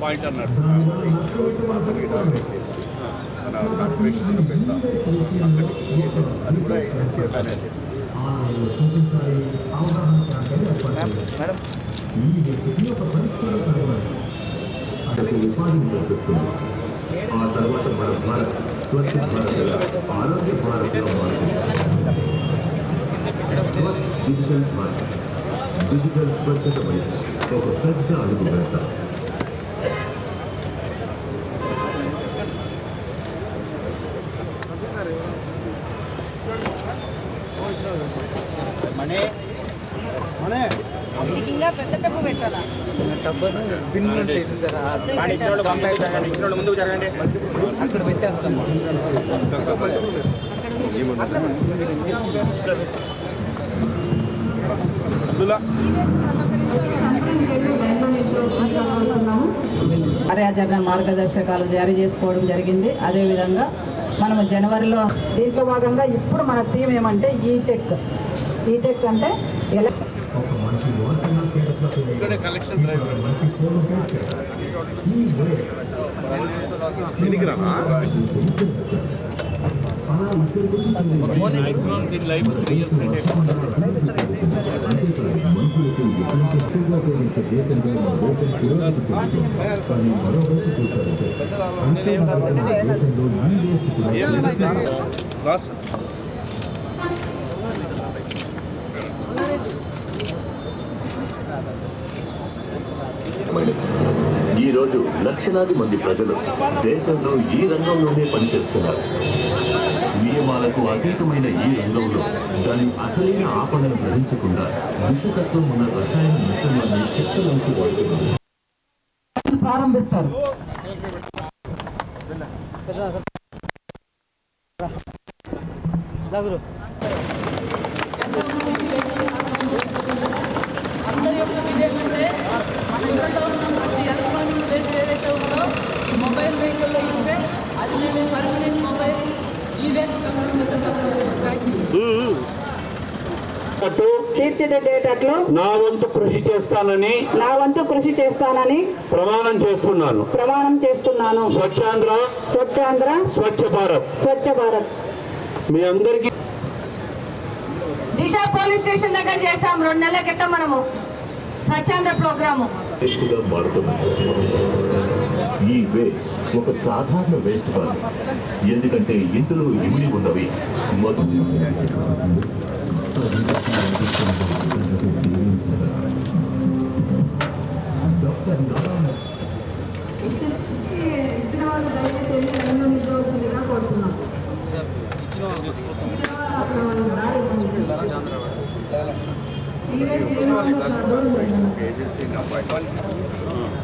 Point అన్నట్టు మన corporation పెడతాం అక్కడికి ఏజెన్సీ అది కూడా ఏజెన్సీ మేనేజ్ ఉపాధిని కల్పిస్తుంది ఆ తర్వాత మన భారత్ స్వచ్ఛ భారత్ ఆరోగ్య భారత్గా మారుతుంది డిజిటల్ భారత్ డిజిటల్ స్వచ్ఛత వైపు ఒక పెద్ద అడుగు ముందుకు జరగండి అక్కడ కార్యాచరణ మార్గదర్శకాలు జారీ చేసుకోవడం జరిగింది. అదేవిధంగా మనము జనవరిలో దీంట్లో భాగంగా ఇప్పుడు మన థీమ్ ఏమంటే ఈ టెక్. ఈ టెక్ అంటే ఎలా ఒక మనిషి వాసన కేరళతో ఇక్కడే కలెక్షన్ డ్రైవ్ దీనికి రానా మాక్సిమం దీని లైఫ్ త్రీ ఇయర్స్ కంటే ఎక్కువ. మనుషులకు ఎటువంటి ఎక్కువగా ఉపయోగించే దేశంగా మన దేశం పురోగతి చెందుతుంది. కానీ మరోవైపు చూశారంటే అంతేకాకుండా దేశంలో ఈ వేస్ట్ కూడా సార్ ఈ రోజు లక్షలాది మంది ప్రజలు దేశంలో ఈ రంగంలోనే పనిచేస్తున్నారు. నియమాలకు అతీతమైన ఈ రంగంలో దాని అసలైన ఆపణను గ్రహించకుండా విషతత్వం ఉన్న రసాయన మిశ్రమాన్ని చెత్తలోకి వాడుతున్నారు. ప్రారంభిస్తారు. అందరి మొబైల్ వెహికల్లో ఉంటే అది మేము పర్మనెంట్ మొబైల్ ఈ వేస్ట్ తీర్చిదిద్దేటట్లు నా వంతు కృషి చేస్తానని నా వంతు కృషి చేస్తానని ప్రమాణం చేస్తున్నాను. ప్రమాణం చేస్తున్నాను. స్వచ్ఛాంధ్ర. స్వచ్ఛాంధ్ర. స్వచ్ఛ భారత్. స్వచ్ఛ భారత్. మీ అందరికీ దిశ పోలీస్ స్టేషన్ దగ్గర చేసాం రెండు నెలల క్రితం మనము. స్వచ్ఛాంధ్ర ప్రోగ్రాము. ఈ వేస్ట్ ఒక సాధారణ వేస్ట్ కాదు. ఎందుకంటే ఇందులో ఇమిడి ఉన్నవి మొదటి ఏజెన్సీ అపాయింట్మెంట్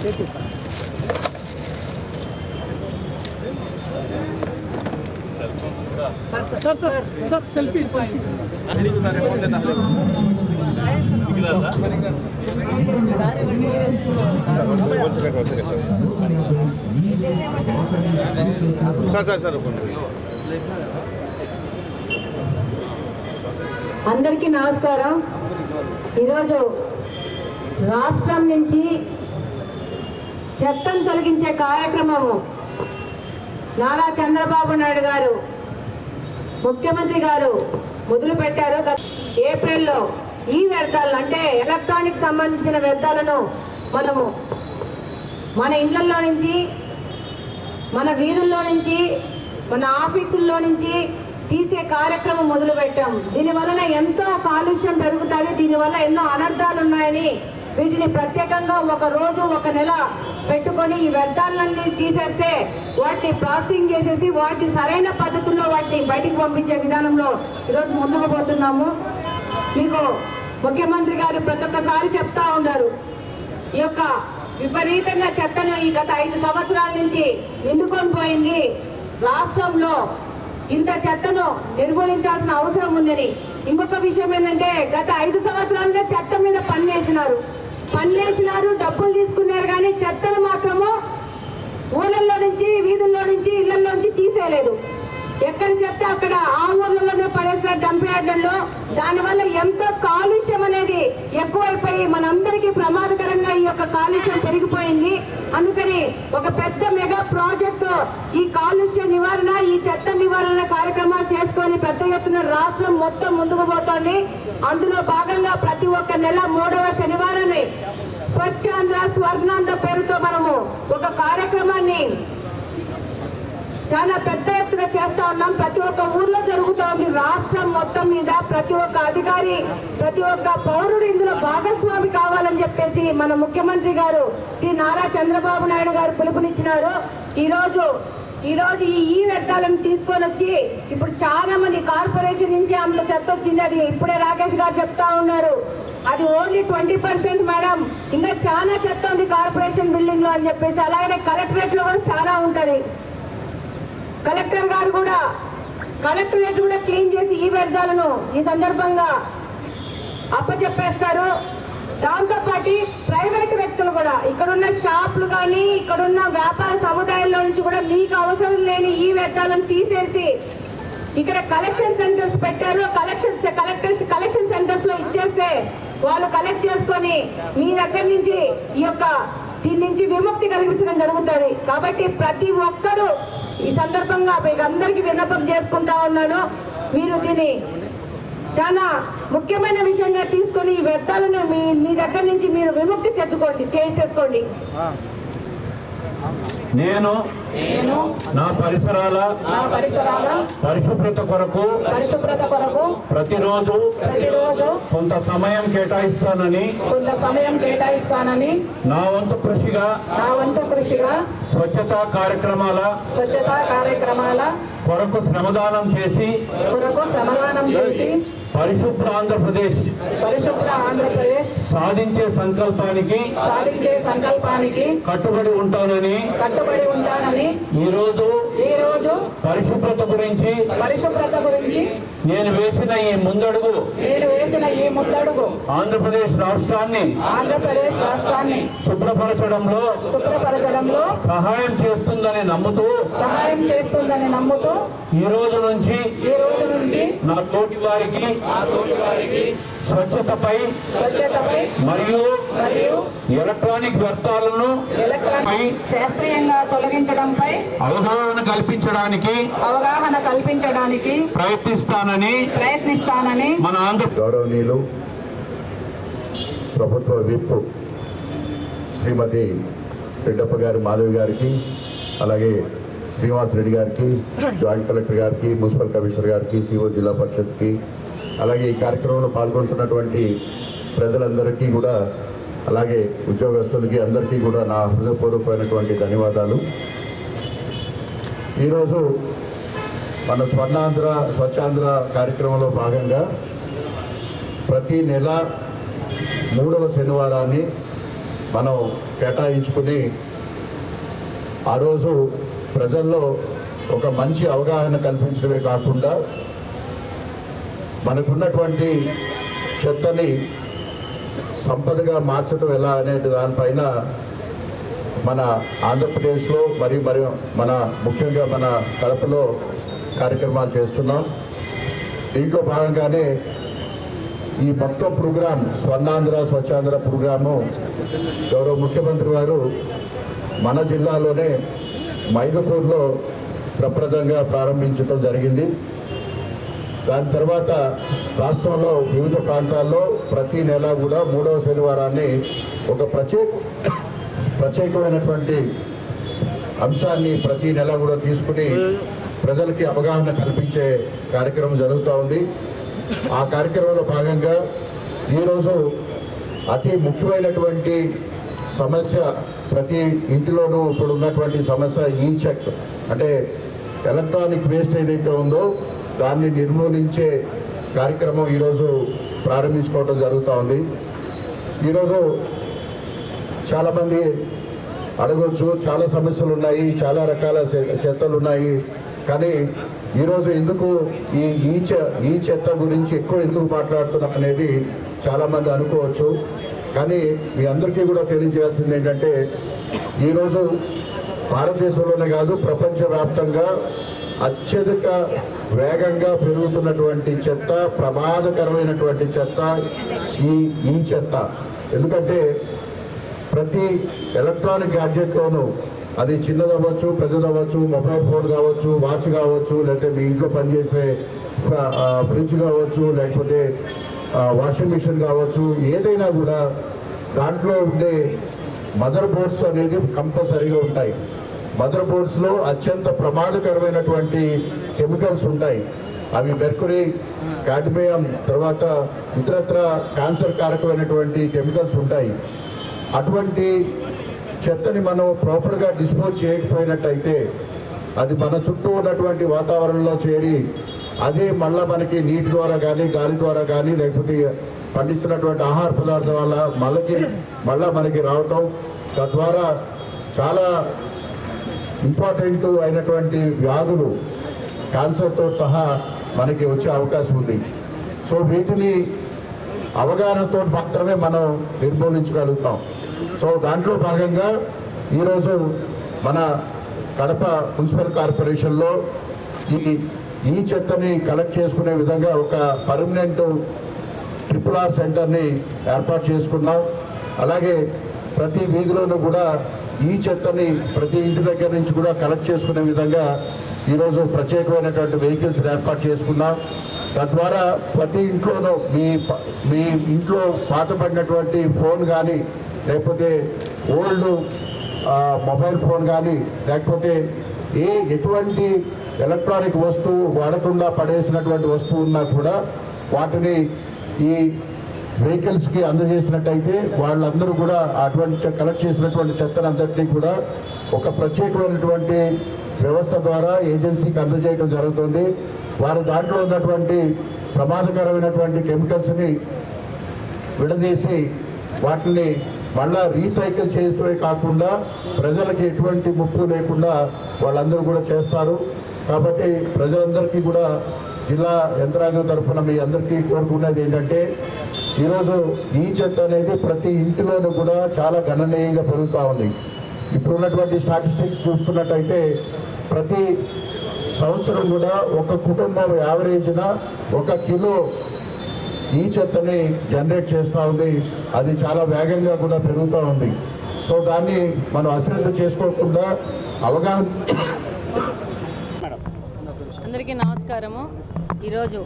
ఇదిగో, ఇదిగో, తీసుకో సార్ సార్ సార్ అందరికీ నమస్కారం. ఈరోజు రాష్ట్రం నుంచి చెత్తను తొలగించే కార్యక్రమము నారా చంద్రబాబు నాయుడు గారు ముఖ్యమంత్రి గారు మొదలు పెట్టారు. గత ఏప్రిల్లో ఈ వ్యర్థాలను అంటే ఎలక్ట్రానిక్ సంబంధించిన వ్యర్థాలను మనము మన ఇళ్ళలో నుంచి మన వీధుల్లో నుంచి మన ఆఫీసుల్లో నుంచి తీసే కార్యక్రమం మొదలు పెట్టాం. దీని వలన ఎంతో కాలుష్యం పెరుగుతుంది. దీనివల్ల ఎన్నో అనర్థాలు ఉన్నాయని వీటిని ప్రత్యేకంగా ఒక రోజు ఒక నెల పెట్టుకొని ఈ వ్యర్థాలన్నీ తీసేస్తే వాటిని ప్రాసెసింగ్ చేసేసి వాటి సరైన పద్ధతుల్లో వాటిని బయటికి పంపించే విధానంలో ఈరోజు ముందుకు పోతున్నాము. మీకు ముఖ్యమంత్రి గారు ప్రతి ఒక్కసారి చెప్తా ఉన్నారు. ఈ యొక్క విపరీతంగా చెత్తను ఈ గత ఐదు సంవత్సరాల నుంచి నిండుకొని పోయింది. రాష్ట్రంలో ఇంత చెత్తను నిర్మూలించాల్సిన అవసరం ఉందని. ఇంకొక విషయం ఏంటంటే గత ఐదు సంవత్సరాలుగా చెత్త మీద పని వేసినారు పన్నేసినారు డబ్బులు తీసుకున్నారు కానీ చెత్తను మాత్రము ఊళ్ళల్లో నుంచి వీధుల్లో నుంచి ఇళ్ళలో నుంచి తీసేయలేదు. ఎక్కడ చెప్తే అక్కడ ఆ ఊర్లలోనే పడేసిన డంపయార్డ్లలో దానివల్ల ఎంతో కాలుష్యం అనేది ఎక్కువైపోయి మనందరికీ ప్రమాదకరంగా ఈ యొక్క కాలుష్యం పెరిగిపోయింది. అందుకని ఒక పెద్ద మెగా ప్రాజెక్టు ఈ కాలుష్య నివారణ ఈ చెత్త నివారణ కార్యక్రమాలు చేసుకొని పెద్ద ఎత్తున రాష్ట్రం మొత్తం ముందుకు పోతోంది. అందులో భాగంగా ప్రతి ఒక్క నెల మూడవ శనివారాన్ని స్వచ్ఛాంధ్ర స్వర్ణాంధ్ర పేరుతో మనము ఒక కార్యక్రమాన్ని చాలా పెద్ద ఎత్తున చేస్తా ఉన్నాం. ప్రతి ఒక్క ఊర్లో జరుగుతోంది రాష్ట్రం మొత్తం మీద ప్రతి ఒక్క అధికారి ప్రతి ఒక్క పౌరుడు ఇందులో భాగస్వామి కావాలని చెప్పేసి మన ముఖ్యమంత్రి గారు శ్రీ నారా చంద్రబాబు నాయుడు గారు పిలుపునిచ్చినారు. ఈరోజు ఈరోజు ఈ ఈ వ్యర్థాలను తీసుకొని వచ్చి ఇప్పుడు చాలా మంది కార్పొరేషన్ నుంచి అందులో చెత్త వచ్చింది. అది ఇప్పుడే రాకేష్ గారు చెప్తా ఉన్నారు. అది ఓన్లీ ట్వంటీ పర్సెంట్ మేడం. ఇంకా చాలా చెత్త ఉంది కార్పొరేషన్ బిల్డింగ్లో అని చెప్పేసి అలాగే కలెక్టరేట్లో కూడా చాలా ఉంటుంది. కలెక్టర్ గారు కూడా కలెక్టరేట్ కూడా క్లీన్ చేసి ఈ వ్యర్థాలను ఈ సందర్భంగా అప్పచెప్పేస్తారు. దాంతో పాటు ప్రైవేట్ వ్యక్తులు కూడా ఇక్కడున్న షాపులు కానీ ఇక్కడున్న వ్యాపార సముదాయాల్లో నుంచి కూడా మీకు అవసరం లేని ఈ వ్యర్థాలను తీసేసి ఇక్కడ కలెక్షన్ సెంటర్స్ పెట్టారు. కలెక్షన్ కలెక్టర్ కలెక్షన్ సెంటర్స్లో ఇచ్చేస్తే వాళ్ళు కలెక్ట్ చేసుకొని మీ దగ్గర నుంచి ఈ యొక్క దీని నుంచి విముక్తి కలిగించడం జరుగుతుంది. కాబట్టి ప్రతి ఒక్కరూ ఈ సందర్భంగా మీకు అందరికీ విన్నపం చేసుకుంటా ఉన్నాను. మీరు దీన్ని చాలా ముఖ్యమైన విషయంగా తీసుకొని ఈ వ్యర్థాలను మీ మీ దగ్గర నుంచి మీరు విముక్తి చేసుకోండి చేసేసుకోండి. నేను నేను నా పరిసరాల నా పరిసరాల పరిశుభ్రత కొరకు ప్రతిరోజు ప్రతిరోజు కొంత సమయం కేటాయిస్తానని కొంత సమయం కేటాయిస్తానని నా వంతు కృషిగా నా వంతు కృషిగా స్వచ్ఛతా కార్యక్రమాల స్వచ్ఛతా కార్యక్రమాల కొరకు శ్రమదానం చేసి కొరకు సమాధానం చేసి పరిశుభ్ర ఆంధ్రప్రదేశ్ పరిశుభ్ర ఆంధ్రప్రదేశ్ సాధించే సంకల్పానికి సాధించే సంకల్పానికి కట్టుబడి ఉంటానని కట్టుబడి ఉంటానని ఈరోజు ఈ రోజు పరిశుభ్రత గురించి పరిశుభ్రత గురించి నేను వేసిన ఈ ముందడుగు నేను వేసిన ఈ ముద్దడుగు ఆంధ్రప్రదేశ్ రాష్ట్రాన్ని ఆంధ్రప్రదేశ్ రాష్ట్రాన్ని శుభ్రపరచడంలో శుభ్రపరచడంలో సహాయం చేస్తుందని నమ్ముతూ సహాయం చేస్తుందని నమ్ముతూ ఈ రోజు నుంచి ఈ రోజు నుంచి నా తోటి వారికి స్వచ్ఛతపై స్వచ్ఛతపై మరియు మరియు ఎలక్ట్రానిక్ వ్యర్థాలను ఎలక్ట్రానిక్ శాస్త్రీయంగా తొలగించడంపై అవగాహన కల్పించడానికి అవగాహన కల్పించడానికి ప్రయత్నిస్తానని ప్రయత్నిస్తానని మన ఆంధ్ర గౌరవనీయులు ప్రభుత్వ విప్ శ్రీమతి రెడ్డప్ప గారి మాధవి గారికి అలాగే శ్రీనివాస్ రెడ్డి గారికి జాయింట్ కలెక్టర్ గారికి మున్సిపల్ కమిషనర్ గారికి సిఓ జిల్లా పరిషత్కి అలాగే ఈ కార్యక్రమంలో పాల్గొంటున్నటువంటి ప్రజలందరికీ కూడా అలాగే ఉద్యోగస్తులకి అందరికీ కూడా నా హృదయపూర్వకమైనటువంటి ధన్యవాదాలు. ఈరోజు మన స్వర్ణాంధ్ర స్వచ్ఛాంధ్ర కార్యక్రమంలో భాగంగా ప్రతి నెల మూడవ శనివారాన్ని మనం కేటాయించుకుని ఆ రోజు ప్రజల్లో ఒక మంచి అవగాహన కల్పించడమే కాకుండా మనకున్నటువంటి చెత్తని సంపదగా మార్చడం ఎలా అనే దానిపైన మన ఆంధ్రప్రదేశ్లో మరి మరి మన ముఖ్యంగా మన కడపలో కార్యక్రమాలు చేస్తున్నాం. దీంట్లో భాగంగానే ఈ మొత్తం ప్రోగ్రాం స్వర్ణాంధ్ర స్వచ్ఛాంధ్ర ప్రోగ్రాము గౌరవ ముఖ్యమంత్రి గారు మన జిల్లాలోనే మైదుకూరులో ప్రప్రదంగా ప్రారంభించడం జరిగింది. దాని తర్వాత రాష్ట్రంలో వివిధ ప్రాంతాల్లో ప్రతి నెల కూడా మూడవ శనివారాన్ని ఒక ప్రత్యేక ప్రత్యేకమైనటువంటి అంశాన్ని ప్రతి నెల కూడా తీసుకుని ప్రజలకి అవగాహన కల్పించే కార్యక్రమం జరుగుతూ ఉంది. ఆ కార్యక్రమంలో భాగంగా ఈరోజు అతి ముఖ్యమైనటువంటి సమస్య ప్రతి ఇంటిలోనూ ఇప్పుడు ఉన్నటువంటి సమస్య ఈ చెక్ అంటే ఎలక్ట్రానిక్ వేస్ట్ ఏదైతే ఉందో దాన్ని నిర్మూలించే కార్యక్రమం ఈరోజు ప్రారంభించుకోవడం జరుగుతూ ఉంది. ఈరోజు చాలామంది అడగొచ్చు చాలా సమస్యలు ఉన్నాయి చాలా రకాల చెత్తలు ఉన్నాయి కానీ ఈరోజు ఎందుకు ఈ ఈ చె ఈ చెత్త గురించి ఎక్కువ ఎందుకు మాట్లాడుతున్నాం అనేది చాలామంది అనుకోవచ్చు. కానీ మీ అందరికీ కూడా తెలియజేయాల్సింది ఏంటంటే ఈరోజు భారతదేశంలోనే కాదు ప్రపంచవ్యాప్తంగా అత్యధిక వేగంగా పెరుగుతున్నటువంటి చెత్త ప్రమాదకరమైనటువంటి చెత్త ఈ ఈ చెత్త. ఎందుకంటే ప్రతి ఎలక్ట్రానిక్ గ్యాడ్జెట్లోనూ అది చిన్నదవ్వచ్చు పెద్దదవ్వచ్చు మొబైల్ ఫోన్ కావచ్చు వాచ్ కావచ్చు లేకపోతే మీ ఇంట్లో పనిచేసే ఫ్రిడ్జ్ కావచ్చు లేకపోతే వాషింగ్ మిషన్ కావచ్చు ఏదైనా కూడా దాంట్లో ఉండే మదర్ బోర్డ్స్ అనేది కంపల్సరీగా ఉంటాయి. మదర్ బోర్డ్స్లో అత్యంత ప్రమాదకరమైనటువంటి కెమికల్స్ ఉంటాయి. అవి మెర్కురీ కాడ్మియం తర్వాత ఇతరత్ర క్యాన్సర్ కారకమైనటువంటి కెమికల్స్ ఉంటాయి. అటువంటి చెత్తని మనం ప్రాపర్గా డిస్పోజ్ చేయకపోయినట్టయితే అది మన చుట్టూ ఉన్నటువంటి వాతావరణంలో చేరి అదే మళ్ళీ మనకి నీటి ద్వారా కానీ గాలి ద్వారా కానీ లేకపోతే పండిస్తున్నటువంటి ఆహార పదార్థం వల్ల మళ్ళీ మళ్ళీ మనకి రావటం. తద్వారా చాలా ఇంపార్టెంట్ అయినటువంటి వ్యాధులు క్యాన్సర్తో సహా మనకి వచ్చే అవకాశం ఉంది. సో వీటిని అవగాహనతో మాత్రమే మనం నిర్మూలించగలుగుతాం. సో దాంట్లో భాగంగా ఈరోజు మన కడప మున్సిపల్ కార్పొరేషన్లో ఈ ఈ చెత్తని కలెక్ట్ చేసుకునే విధంగా ఒక పర్మనెంట్ ట్రిపుల్ ఆర్ సెంటర్ని ఏర్పాటు చేసుకున్నాం. అలాగే ప్రతి వీధిలోనూ కూడా ఈ చెత్తని ప్రతి ఇంటి దగ్గర నుంచి కూడా కలెక్ట్ చేసుకునే విధంగా ఈరోజు ప్రత్యేకమైనటువంటి వెహికల్స్ ఏర్పాటు చేసుకున్నాం. తద్వారా ప్రతి ఇంట్లోనూ మీ ప- మీ ఇంట్లో పాతపడినటువంటి ఫోన్ కానీ లేకపోతే ఓల్డ్ మొబైల్ ఫోన్ కానీ లేకపోతే ఏ ఎటువంటి ఎలక్ట్రానిక్ వస్తువు వాడకుండా పడేసినటువంటి వస్తువు ఉన్నా కూడా వాటిని ఈ వెహికల్స్కి అందజేసినట్టయితే వాళ్ళందరూ కూడా అటువంటి చె- కలెక్ట్ చేసినటువంటి చెత్తనంతటినీ కూడా ఒక ప్రత్యేకమైనటువంటి వ్యవస్థ ద్వారా ఏజెన్సీకి అందజేయడం జరుగుతుంది. వారు దాంట్లో ఉన్నటువంటి ప్రమాదకరమైనటువంటి కెమికల్స్ని విడదీసి వాటిని మళ్ళా రీసైకిల్ చేయటమే కాకుండా ప్రజలకి ఎటువంటి ముప్పు లేకుండా వాళ్ళందరూ కూడా చేస్తారు. కాబట్టి ప్రజలందరికీ కూడా జిల్లా యంత్రాంగం తరఫున మీ అందరికీ కోరుకునేది ఏంటంటే ఈరోజు ఈ చెత్త అనేది ప్రతి ఇంటిలోనూ కూడా చాలా గణనీయంగా పెరుగుతూ ఉంది. ఇప్పుడు ఉన్నటువంటి స్టాటిస్టిక్స్ చూసుకున్నట్టయితే ప్రతి సంవత్సరం కూడా ఒక కుటుంబం యావరేజ్న ఒక కిలో ఈ చెత్తని జనరేట్ చేస్తూ ఉంది. అది చాలా వేగంగా కూడా పెరుగుతూ ఉంది. సో దాన్ని మనం అశ్రద్ధ చేసుకోకుండా అవగాహన అందరికీ నమస్కారము. ఈరోజు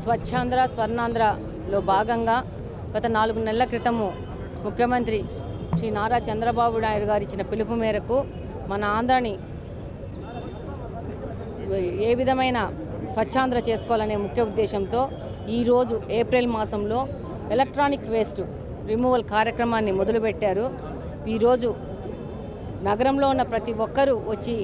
స్వచ్ఛాంధ్ర స్వర్ణాంధ్రలో భాగంగా గత నాలుగు నెలల క్రితము ముఖ్యమంత్రి శ్రీ నారా చంద్రబాబు నాయుడు గారు ఇచ్చిన పిలుపు మేరకు మన ఆంధ్రాని ఏ విధమైన స్వచ్ఛాంధ్ర చేసుకోవాలనే ముఖ్య ఉద్దేశంతో ఈరోజు ఏప్రిల్ మాసంలో ఎలక్ట్రానిక్ వేస్ట్ రిమూవల్ కార్యక్రమాన్ని మొదలుపెట్టారు. ఈరోజు నగరంలో ఉన్న ప్రతి ఒక్కరూ వచ్చి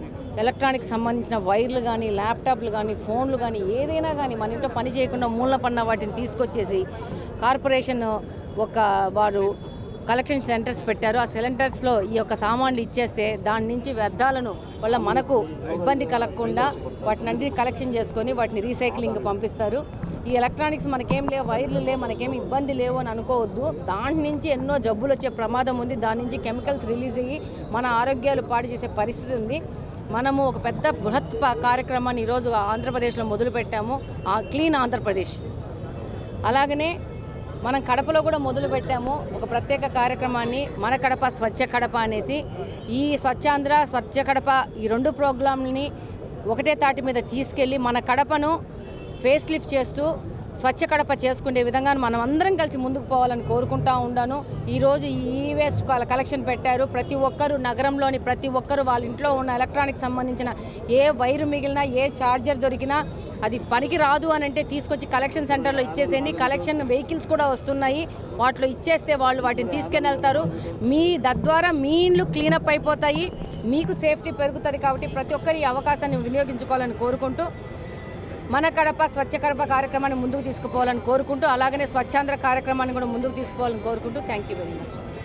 ఎలక్ట్రానిక్ సంబంధించిన వైర్లు కానీ ల్యాప్టాప్లు కానీ ఫోన్లు కానీ ఏదైనా కానీ మన ఇంట్లో పని చేయకుండా మూలన పడిన వాటిని తీసుకొచ్చేసి కార్పొరేషన్ ఒక వారు కలెక్షన్ సెంటర్స్ పెట్టారు. ఆ సిలిండర్స్లో ఈ యొక్క సామాన్లు ఇచ్చేస్తే దాని నుంచి వ్యర్థాలను వల్ల మనకు ఇబ్బంది కలగకుండా వాటిని కలెక్షన్ చేసుకొని వాటిని రీసైక్లింగ్ పంపిస్తారు. ఈ ఎలక్ట్రానిక్స్ మనకేం లేవు వైర్లు లేవు మనకేం ఇబ్బంది లేవు అని అనుకోవద్దు. దాని నుంచి ఎన్నో జబ్బులు వచ్చే ప్రమాదం ఉంది. దాని నుంచి కెమికల్స్ రిలీజ్ అయ్యి మన ఆరోగ్యాలు పాడు చేసే పరిస్థితి ఉంది. మనము ఒక పెద్ద బృహత్ కార్యక్రమాన్ని ఈరోజు ఆంధ్రప్రదేశ్లో మొదలుపెట్టాము. ఆ క్లీన్ ఆంధ్రప్రదేశ్. అలాగనే మనం కడపలో కూడా మొదలుపెట్టాము. ఒక ప్రత్యేక కార్యక్రమాన్ని మన కడప స్వచ్ఛ కడప అనేసి. ఈ స్వచ్ఛాంధ్ర స్వచ్ఛ కడప ఈ రెండు ప్రోగ్రాంలని ఒకటే తాటి మీద తీసుకెళ్ళి మన కడపను ఫేస్ లిఫ్ట్ చేస్తూ స్వచ్ఛ కడప చేసుకునే విధంగా మనం అందరం కలిసి ముందుకు పోవాలని కోరుకుంటా ఉన్నాను ఈరోజు ఈ వేస్ట్ కలెక్షన్ పెట్టారు. ప్రతి ఒక్కరు నగరంలోని ప్రతి ఒక్కరు వాళ్ళ ఇంట్లో ఉన్న ఎలక్ట్రానిక్ సంబంధించిన ఏ వైరు మిగిలినా ఏ ఛార్జర్ దొరికినా అది పనికి రాదు అని అంటే తీసుకొచ్చి కలెక్షన్ సెంటర్లో ఇచ్చేసేయండి. కలెక్షన్ వెహికల్స్ కూడా వస్తున్నాయి. వాటిలో ఇచ్చేస్తే వాళ్ళు వాటిని తీసుకెళ్ళి వెళ్తారు మీ తద్వారా మీ ఇండ్లు క్లీనప్ అయిపోతాయి. మీకు సేఫ్టీ పెరుగుతుంది కాబట్టి ప్రతి ఒక్కరు ఈ అవకాశాన్ని వినియోగించుకోవాలని కోరుకుంటూ మన కడప స్వచ్ఛ కడప కార్యక్రమాన్ని ముందుకు తీసుకుపోవాలని కోరుకుంటూ అలాగనే స్వచ్ఛాంధ్ర కార్యక్రమాన్ని కూడా ముందుకు తీసుకోవాలని కోరుకుంటూ థ్యాంక్ యూ వెరీ మచ్